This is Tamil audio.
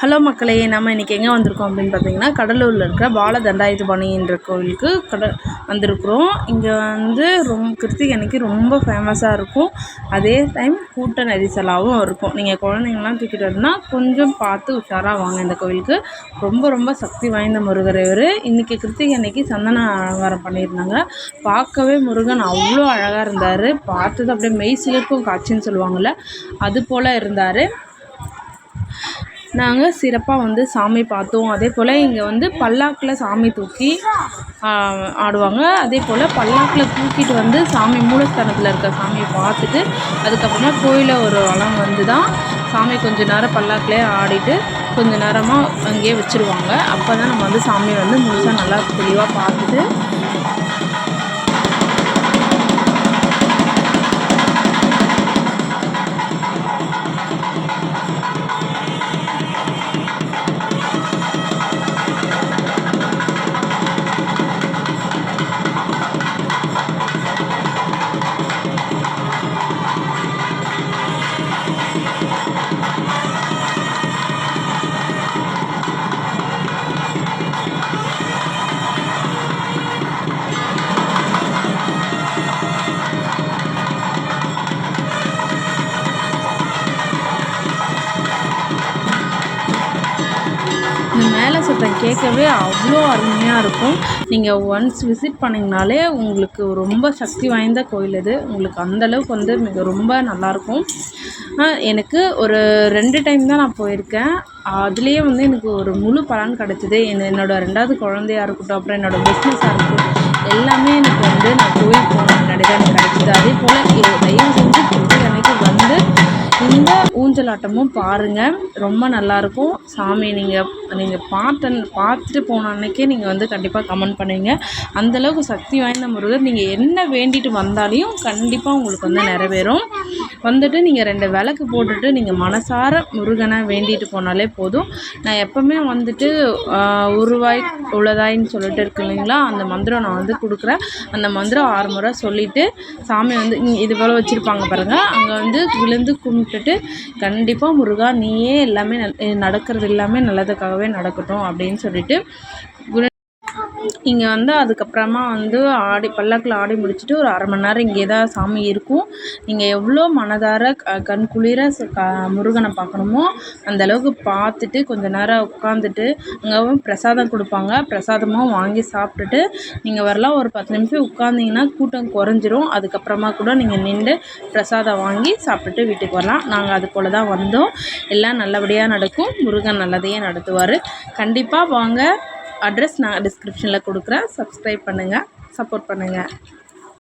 ஹலோ மக்களே நம்ம இன்றைக்கி எங்கே வந்திருக்கோம் அப்படின்னு பார்த்தீங்கன்னா கடலூரில் இருக்கிற பால தண்டாயுதபாணின்ற கோவிலுக்கு கட வந்திருக்கிறோம். இங்கே வந்து ரொம்ப கிருத்திகை அன்னைக்கு ரொம்ப ஃபேமஸாக இருக்கும். அதே டைம் கூட்ட நெரிசலாகவும் இருக்கும். நீங்கள் குழந்தைங்களாம் தூக்கிட்டு வந்தால் கொஞ்சம் பார்த்து உஷாராக வாங்க இந்த கோவிலுக்கு ரொம்ப ரொம்ப சக்தி வாய்ந்த முருகர் இவர். இன்றைக்கி கிருத்திகை அன்னைக்கு சந்தன அலங்காரம் பண்ணியிருந்தாங்க. பார்க்கவே முருகன் அவ்வளோ அழகாக இருந்தார். பார்த்தது அப்படியே மெய் சிலிர்க்கும் காட்சின்னு சொல்லுவாங்கள்ல அது போல் இருந்தார். நாங்கள் சிறப்பாக வந்து சாமி பார்த்தோம். அதே போல் இங்கே வந்து பல்லாக்கில் சாமி தூக்கி ஆடுவாங்க. அதே போல் பல்லாக்கில் தூக்கிட்டு வந்து சாமி மூலஸ்தானத்தில் இருக்க சாமியை பார்த்துட்டு அதுக்கப்புறமா கோயிலில் ஒரு வளம் வந்து தான் சாமி கொஞ்சம் நேரம் பல்லாக்கிலே ஆடிட்டு கொஞ்சம் நேரமாக அங்கேயே வச்சுருவாங்க. அப்போ தான் நம்ம வந்து சாமியை வந்து முழுசாக நல்லா தெளிவாக பார்த்துட்டு இந்த சத்தம் கேட்கவே அவ்வளோ அருமையாக இருக்கும் நீங்கள் ஒன்ஸ் விசிட் பண்ணிங்கனாலே உங்களுக்கு ரொம்ப சக்தி வாய்ந்த கோயில் இது. உங்களுக்கு அந்தளவுக்கு வந்து மிக ரொம்ப நல்லாயிருக்கும். எனக்கு ஒரு ரெண்டு டைம் தான் நான் போயிருக்கேன். அதுலேயே வந்து எனக்கு ஒரு முழு பலன் கிடச்சிது. என்னோடய ரெண்டாவது குழந்தையாக இருக்கட்டும் அப்புறம் என்னோடய பிஸ்னஸாக இருக்கட்டும் எல்லாமே எனக்கு வந்து நான் கோயில் போன முன்னாடி தான் எனக்கு கிடச்சிது. அதே போல் ஊஞ்சல் ஆட்டமும் பாருங்கள் ரொம்ப நல்லாயிருக்கும். சாமி நீங்கள் நீங்கள் பார்த்த பார்த்துட்டு போன அன்னைக்கே நீங்கள் வந்து கண்டிப்பாக கமெண்ட் பண்ணுவீங்க. அந்தளவுக்கு சக்தி வாய்ந்த முருகர். நீங்கள் என்ன வேண்டிட்டு வந்தாலையும் கண்டிப்பாக உங்களுக்கு வந்து நிறைவேறும். வந்துட்டு நீங்கள் ரெண்டு விளக்கு போட்டுட்டு நீங்கள் மனசார முருகனை வேண்டிட்டு போனாலே போதும். நான் எப்போவுமே வந்துட்டு உருவாய் உள்ளதாயின்னு சொல்லிட்டு இருக்கு இல்லைங்களா? அந்த மந்திரம் நான் வந்து கொடுக்குறேன். அந்த மந்திரம் ஆறு முறை சொல்லிவிட்டு சாமி வந்து இது போல் வச்சுருப்பாங்க பாருங்கள் அங்கே வந்து விழுந்து கும்பிட்டுட்டு கண்டிப்பாக முருகா நீயே எல்லாமே நடக்கிறது எல்லாமே நல்லதுக்காகவே நடக்கட்டும் அப்படின்னு சொல்லிட்டு இங்கே வந்து அதுக்கப்புறமா வந்து ஆடி பல்லாக்கில் ஆடி முடிச்சுட்டு ஒரு அரை மணி நேரம் இங்கே தான் சாமி இருக்கும். நீங்கள் எவ்வளோ மனதார கண் குளிர க முருகனை பார்க்கணுமோ அந்தளவுக்கு பார்த்துட்டு கொஞ்ச நேரம் உட்காந்துட்டு அங்கே பிரசாதம் கொடுப்பாங்க. பிரசாதமும் வாங்கி சாப்பிட்டுட்டு நீங்கள் வரலாம். ஒரு பத்து நிமிஷம் உட்காந்திங்கன்னா கூட்டம் குறைஞ்சிரும். அதுக்கப்புறமா கூட நீங்கள் நின்று பிரசாதம் வாங்கி சாப்பிட்டுட்டு வீட்டுக்கு வரலாம். நாங்கள் அது போல் தான் வந்தோம். எல்லாம் நல்லபடியாக நடக்கும். முருகன் நல்லதையே நடத்துவார். கண்டிப்பாக வாங்க. அட்ரஸ் நான் டிஸ்கிரிப்ஷனில் கொடுக்குறேன். சப்ஸ்கிரைப் பண்ணுங்கள் சப்போர்ட் பண்ணுங்கள்